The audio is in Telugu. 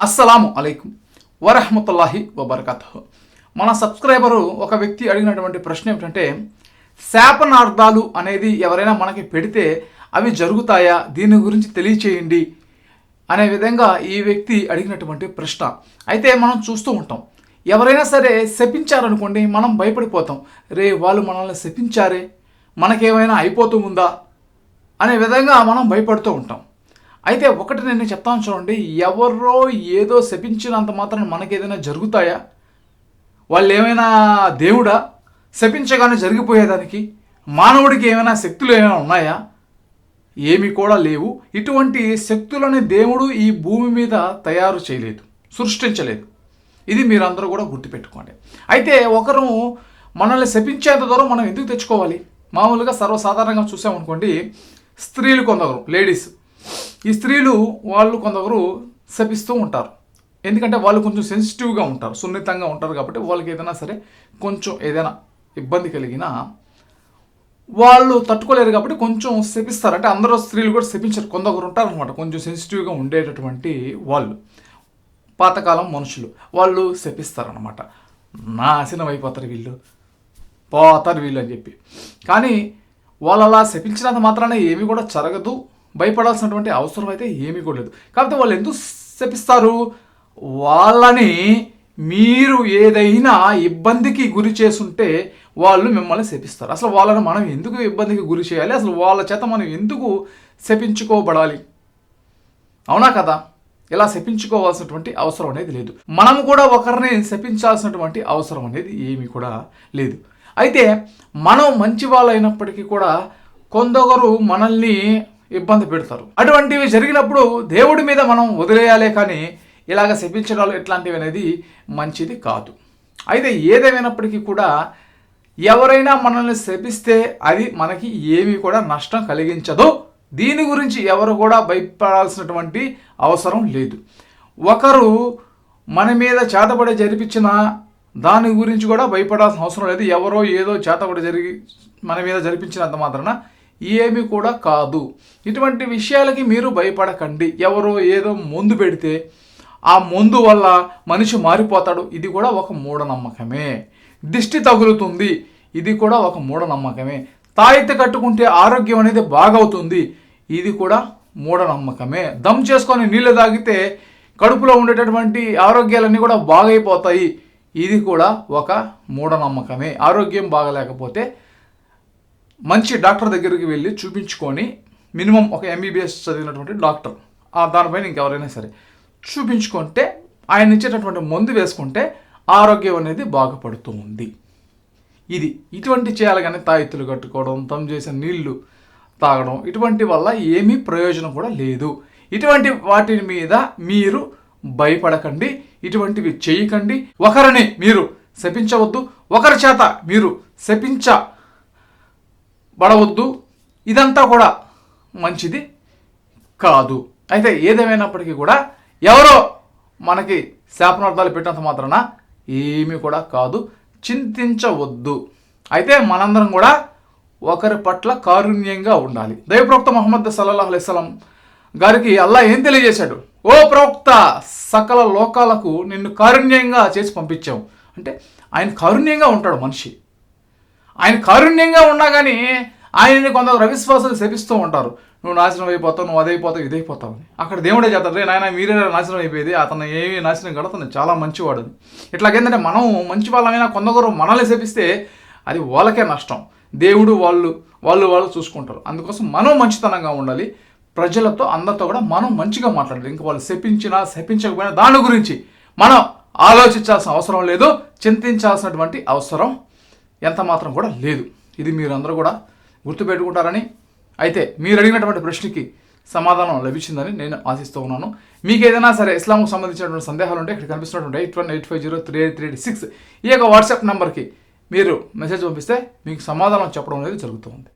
అస్సలాము అలైకుం వరహమతుల్లాహి వబర్కత్ మన సబ్స్క్రైబరు ఒక వ్యక్తి అడిగినటువంటి ప్రశ్న ఏమిటంటే శాపనార్థాలు అనేది ఎవరైనా మనకి పెడితే అవి జరుగుతాయా? దీని గురించి తెలియచేయండి అనే విధంగా ఈ వ్యక్తి అడిగినటువంటి ప్రశ్న. అయితే మనం చూస్తూ ఉంటాం. ఎవరైనా సరే శపించారనుకోండి మనం భయపడిపోతాం. రే వాళ్ళు మనల్ని శపించారే? మనకేమైనా అయిపోతూ ఉందా? అనే విధంగా మనం భయపడుతూ ఉంటాం. అయితే ఒకటి నేను చెప్తాను చూడండి ఎవరో ఏదో శపించినంత మాత్రం మనకేదైనా జరుగుతాయా? వాళ్ళు ఏమైనా దేవుడా? శపించగానే జరిగిపోయేదానికి మానవుడికి ఏమైనా శక్తులు ఏమైనా ఉన్నాయా? ఏమి కూడా లేవు. ఇటువంటి శక్తులని దేవుడు ఈ భూమి మీద తయారు చేయలేదు సృష్టించలేదు. ఇది మీరందరూ కూడా గుర్తుపెట్టుకోండి. అయితే ఒకరు మనల్ని శపించేంత దూరం మనం ఎందుకు తెచ్చుకోవాలి? మామూలుగా సర్వసాధారణంగా చూసామనుకోండి స్త్రీలు కొందరు లేడీస్. ఈ స్త్రీలు వాళ్ళు కొందరు శపిస్తూ ఉంటారు. ఎందుకంటే వాళ్ళు కొంచెం సెన్సిటివ్గా ఉంటారు సున్నితంగా ఉంటారు కాబట్టి వాళ్ళకి ఏదైనా సరే కొంచెం ఏదైనా ఇబ్బంది కలిగినా వాళ్ళు తట్టుకోలేరు కాబట్టి కొంచెం శపిస్తారు. అంటే అందరూ స్త్రీలు కూడా శపించరు. కొందరు ఉంటారు అనమాట కొంచెం సెన్సిటివ్గా ఉండేటటువంటి వాళ్ళు. పాతకాలం మనుషులు. వాళ్ళు శపిస్తారనమాట నాశనం అయిపోతారు వీళ్ళు. పోతారు వీళ్ళు అని చెప్పి. కానీ వాళ్ళు అలా శపించినంత మాత్రాన ఏమీ కూడా జరగదు. భయపడాల్సినటువంటి అవసరం అయితే ఏమీ కూడా లేదు. కాకపోతే వాళ్ళు ఎందుకు శపిస్తారు? వాళ్ళని మీరు ఏదైనా ఇబ్బందికి గురి చేసుంటే వాళ్ళు మిమ్మల్ని శపిస్తారు. అసలు వాళ్ళని మనం ఎందుకు ఇబ్బందికి గురి చేయాలి? అసలు వాళ్ళ చేత మనం ఎందుకు శపించుకోబడాలి? అవునా కదా? ఇలా శపించుకోవాల్సినటువంటి అవసరం అనేది లేదు. మనం కూడా ఒకరిని శపించాల్సినటువంటి అవసరం అనేది ఏమీ కూడా లేదు. అయితే మనం మంచి వాళ్ళైనప్పటికీ కూడా కొందరు మనల్ని ఇబ్బంది పెడతారు. అటువంటివి జరిగినప్పుడు దేవుడి మీద మనం వదిలేయాలే కానీ ఇలాగ శపించడాలు ఇట్లాంటివి అనేది మంచిది కాదు. అయితే ఏదేమైనప్పటికీ కూడా ఎవరైనా మనల్ని శపిస్తే అది మనకి ఏమీ కూడా నష్టం కలిగించదు. దీని గురించి ఎవరు కూడా భయపడాల్సినటువంటి అవసరం లేదు. ఒకరు మన మీద చేతబడి జరిపించిన దాని గురించి కూడా భయపడాల్సిన అవసరం లేదు. ఎవరో ఏదో చేతబడి జరిగి మన మీద జరిపించినంత మాత్రాన ఏమి కూడా కాదు. ఇటువంటి విషయాలకి మీరు భయపడకండి. ఎవరో ఏదో మందు పెడితే ఆ మందు వల్ల మనిషి మారిపోతాడు. ఇది కూడా ఒక మూఢనమ్మకమే. దిష్టి తగులుతుంది. ఇది కూడా ఒక మూఢనమ్మకమే. తాయిత కట్టుకుంటే ఆరోగ్యం అనేది బాగవుతుంది. ఇది కూడా మూఢనమ్మకమే. దమ్ చేసుకొని నీళ్ళు తాగితే కడుపులో ఉండేటటువంటి ఆరోగ్యాలన్నీ కూడా బాగైపోతాయి. ఇది కూడా ఒక మూఢనమ్మకమే. ఆరోగ్యం బాగలేకపోతే మంచి డాక్టర్ దగ్గరికి వెళ్ళి చూపించుకొని మినిమం ఒక ఎంబీబీఎస్ చదివినటువంటి డాక్టర్. ఆ దానిపైన ఇంకెవరైనా సరే చూపించుకుంటే ఆయన ఇచ్చేటటువంటి మందు వేసుకుంటే ఆరోగ్యం అనేది బాగుపడుతూ ఉంది ఇది ఇటువంటి చేయాలి కానీ తాయిత్తులు కట్టుకోవడం తమ్ చేసిన నీళ్ళు తాగడం ఇటువంటి వల్ల ఏమీ ప్రయోజనం కూడా లేదు. ఇటువంటి వాటి మీద మీరు భయపడకండి ఇటువంటివి చేయకండి. ఒకరిని మీరు శపించవద్దు ఒకరి చేత మీరు శపించ పడవద్దు. ఇదంతా కూడా మంచిది కాదు. అయితే ఏదేమైనప్పటికీ కూడా ఎవరో మనకి శాపనార్థాలు పెట్టినంత మాత్రాన ఏమీ కూడా కాదు. చింతించవద్దు. అయితే మనందరం కూడా ఒకరి పట్ల కారుణ్యంగా ఉండాలి. దైవప్రవక్త మహమ్మద్ సల్లాహ్ అలైస్లం గారికి అల్లా ఏం తెలియజేశాడు? ఓ ప్రవక్త సకల లోకాలకు నిన్ను కారుణ్యంగా చేసి పంపించావు. అంటే ఆయన కారుణ్యంగా ఉంటాడు మనిషి. ఆయన కారుణ్యంగా ఉన్నా కానీ ఆయనని కొందరు అవిశ్వాసాలు శపిస్తూ ఉంటారు. నువ్వు నాశనం అయిపోతావు నువ్వు అదైపోతావు ఇదైపోతావు అని. అక్కడ దేవుడే చేస్తాడు రే నాయన మీరే నాశనం అయిపోయేది అతను ఏమీ నాశనం కాదు అతను చాలా మంచివాడు అని. ఇట్లాగేంటంటే మనం మంచి వాళ్ళమైనా కొందరు మనల్ని శపిస్తే అది వాళ్ళకే నష్టం. దేవుడు వాళ్ళు వాళ్ళు వాళ్ళు చూసుకుంటారు. అందుకోసం మనం మంచితనంగా ఉండాలి. ప్రజలతో అందరితో కూడా మనం మంచిగా మాట్లాడాలి. ఇంకా వాళ్ళు శపించినా శపించకపోయినా దాని గురించి మనం ఆలోచించాల్సిన అవసరం లేదు చింతించాల్సినటువంటి అవసరం ఎంత మాత్రం కూడా లేదు. ఇది మీరందరూ కూడా గుర్తుపెట్టుకుంటారని అయితే మీరు అడిగినటువంటి ప్రశ్నకి సమాధానం లభించిందని నేను ఆశిస్తూ ఉన్నాను. మీకు ఏదైనా సరే ఇస్లాంకు సంబంధించినటువంటి సందేహాలు ఉంటే ఇక్కడ కనిపిస్తున్నటువంటి eight one eight five zero three eight three eight six ఈ యొక్క వాట్సాప్ నెంబర్కి మీరు మెసేజ్ పంపిస్తే మీకు సమాధానం చెప్పడం అనేది జరుగుతుంది